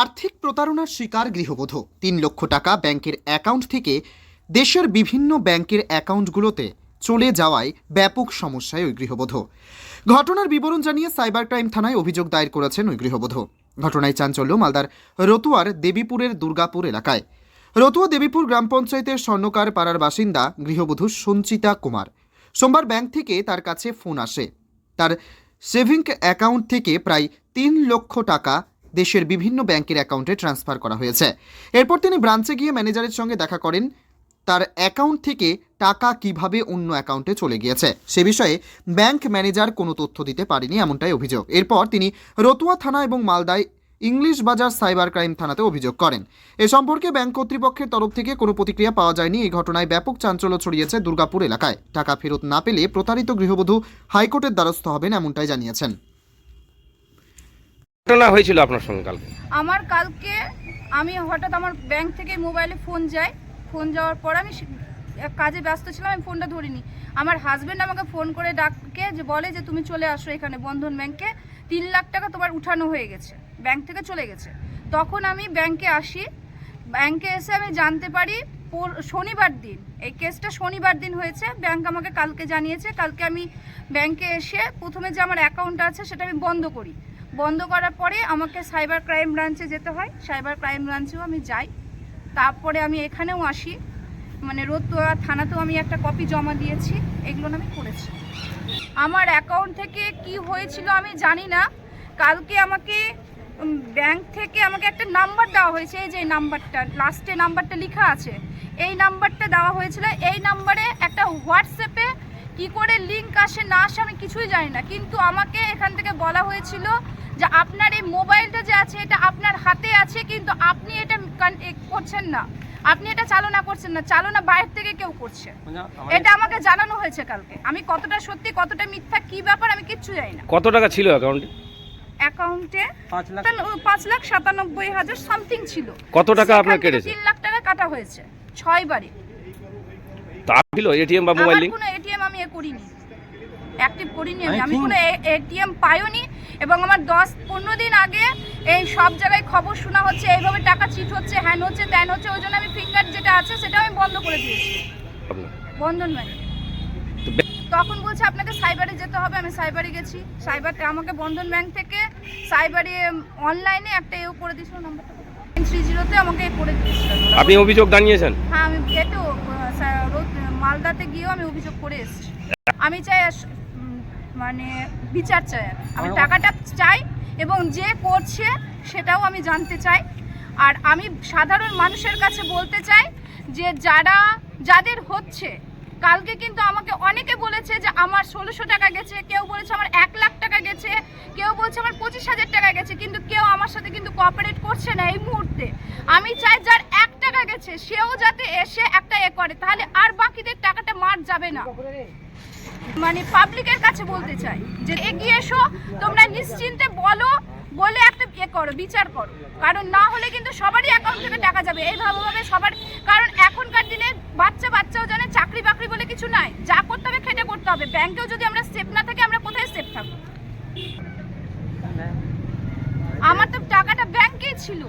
আর্থিক প্রতারণার শিকার গৃহবধূ। তিন লক্ষ টাকা ব্যাংকের অ্যাকাউন্ট থেকে দেশের বিভিন্ন ব্যাংকের অ্যাকাউন্টগুলোতে চলে যাওয়ায় ব্যাপক সমস্যায় ওই গৃহবধূ। ঘটনার বিবরণ জানিয়ে সাইবার ক্রাইম থানায় অভিযোগ দায়ের করেছেন ওই গৃহবধূ। ঘটনায় চাঞ্চল্য, মালদার রতুয়ার দেবীপুরের দুর্গাপুর এলাকায়। রতুয়া দেবীপুর গ্রাম পঞ্চায়েতের স্বর্ণকার পাড়ার বাসিন্দা গৃহবধূ সঞ্চিতা কুমার। সোমবার ব্যাংক থেকে তার কাছে ফোন আসে। তার সেভিং অ্যাকাউন্ট থেকে প্রায় তিন লক্ষ টাকা দেশের বিভিন্ন ব্যাংকের অ্যাকাউন্টে ট্রান্সফার করা হয়েছে। এরপর তিনি ব্রাঞ্চে গিয়ে ম্যানেজারের সঙ্গে দেখা করেন, তার অ্যাকাউন্ট থেকে টাকা কীভাবে অন্য অ্যাকাউন্টে চলে গিয়েছে। সে বিষয়ে ব্যাংক ম্যানেজার কোনো তথ্য দিতে পারেনি এমনটাই অভিযোগ। এরপর তিনি রতুয়া থানা এবং মালদায় ইংলিশ বাজার সাইবার ক্রাইম থানাতে অভিযোগ করেন। এ সম্পর্কে ব্যাংক কর্তৃপক্ষের তরফ থেকে কোনো প্রতিক্রিয়া পাওয়া যায়নি। এই ঘটনায় ব্যাপক চাঞ্চল্য ছড়িয়েছে দুর্গাপুর এলাকায়। টাকা ফেরত না পেলে প্রতারিত গৃহবধূ হাইকোর্টের দ্বারস্থ হবেন এমনটাই জানিয়েছেন। ঘটনা হয়েছিল আপনার সঙ্গে কালকে? আমার কালকে আমি হঠাৎ আমার ব্যাংক থেকে মোবাইলে ফোন যায়, ফোন যাওয়ার পর আমি কাজে ব্যস্ত ছিলাম, আমি ফোনটা ধরিনি। আমার হাজব্যান্ড আমাকে ফোন করে ডাকে যে, বলে যে, তুমি চলে আসো এখানে বন্ধন ব্যাংকে। তিন লাখ টাকা তোমার উঠানো হয়ে গেছে, ব্যাংক থেকে চলে গেছে। তখন আমি ব্যাংকে আসি। ব্যাংকে এসে আমি জানতে পারি শনিবার দিন, এই কেসটা শনিবার দিন হয়েছে। ব্যাংক আমাকে কালকে জানিয়েছে। কালকে আমি ব্যাংকে এসে প্রথমে যে আমার অ্যাকাউন্ট আছে, সেটা আমি বন্ধ করি। বন্ধ করার পরে আমাকে সাইবার ক্রাইম ব্রাঞ্চে যেতে হয়। সাইবার ক্রাইম ব্রাঞ্চেও আমি যাই। তারপরে আমি এখানেও আসি। মানে রতুয়া থানাতেও আমি একটা কপি জমা দিয়েছি। এগুলো আমি করেছি। আমার অ্যাকাউন্ট থেকে কি হয়েছিল আমি জানি না। কালকে আমাকে ব্যাংক থেকে আমাকে একটা নাম্বার দেওয়া হয়েছে। এই যে নাম্বারটা লাস্টে নাম্বারটা লেখা আছে। এই নাম্বারটা দেওয়া হয়েছিল। এই নাম্বারে একটা হোয়াটসঅ্যাপে কি করে লিংক আসে না আসে আমি কিছুই জানি না। কিন্তু আমাকে এখান থেকে বলা হয়েছিল যে আপনার এই মোবাইলটা যে আছে এটা আপনার হাতে আছে কিন্তু আপনি এটা করছেন না। আপনি এটা চালনা করছেন না চালনা বাইরে থেকে কেউ করছে। এটা আমাকে জানানো হয়েছে কালকে। আমি কতটা সত্যি কতটা মিথ্যা কি ব্যাপার আমি কিচ্ছু জানি না। কত টাকা ছিল অ্যাকাউন্টে অ্যাকাউন্টে পাঁচ লাখ সাতানব্বই হাজার সামথিং ছিল। কত টাকা আপনার কেটেছে? তিন লাখ টাকা কাটা হয়েছে ছয় বারে তা ছিল এটিএম বা মোবাইল আমার এ করিনি। অ্যাক্টিভ করিনি আমি। আমি কোনো এটিএম পাইওনি এবং আমার দশ পনেরো দিন আগে এই সব জায়গায় খবর শোনা হচ্ছে এইভাবে টাকা চিট হচ্ছে হ্যান হচ্ছে ত্যান হচ্ছে ওই জন্য আমি ফিঙ্গার যেটা আছে সেটা আমি বন্ধ করে দিয়েছি। বন্ধন ব্যাংকে ব্যাংক- তখন বলছে আপনাকে সাইবারে যেতে হবে আমি সাইবারে গেছি। সাইবারে আমাকে বন্ধন ব্যাংক থেকে সাইবারে অনলাইনে একটা এও করে দিয়েছিল নাম্বারটা থ্রি জিরোতে আমাকে করে দিয়েছিল। আপনি অভিযোগ জানিয়েছেন? হ্যাঁ আমি এটো মালদাতে গিয়েও আমি অভিযোগ করে এসেছি। আমি চাই মানে বিচার চাই। আমি টাকাটা চাই এবং যে করছে সেটাও আমি জানতে চাই। আর আমি সাধারণ মানুষের কাছে বলতে চাই যে যারা যাদের হচ্ছে কালকে কিন্তু আমাকে অনেকে বলেছে যে আমার ষোলোশো টাকা গেছে, কেউ বলেছে আমার এক লাখ টাকা গেছে, কেউ বলছে আমার পঁচিশ হাজার টাকা গেছে, কিন্তু কেউ আমার সাথে কিন্তু কোঅপারেট করছে না এই মুহূর্তে। আমি চাই যার এক টাকা গেছে, সেও যাতে এসে একটা এ করে, তাহলে আর বাকিদের টাকাটা মার যাবে না। মানে পাবলিকের কাছে বলতে চাই যে এগিয়ে এসো, তোমরা নিশ্চিন্তে বলো, বলে একটা ইয়ে করো, বিচার করো। কারণ না হলে কিন্তু সবারই অ্যাকাউন্ট থেকে টাকা যাবে এইভাবে ভাবে সবার, কারণ এখনকার দিনে বাচ্চা বাচ্চাও জানে চাকরি বাকরি বলে কিছু নাই, যা করতে হবে হবে। ব্যাংকেও যদি আমরা সেফ না থাকি আমরা কোথায় সেফ থাকব? আমার তো টাকাটা ব্যাংকে ছিল।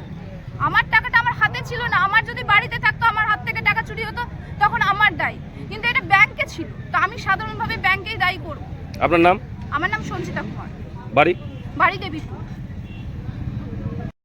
আমার টাকাটা আমার হাতে ছিল না। আমার যদি বাড়িতে থাকতো আমার হাত থেকে টাকা চুরি হতো তখন আমার দায়। কিন্তু এটা ব্যাংকে ছিল। তো আমি সাধারণভাবে ব্যাংকেই দায়ী করব। আপনার নাম? আমার নাম সঞ্চিতা কুমার। বাড়ি? বাড়ি দেবীপুর।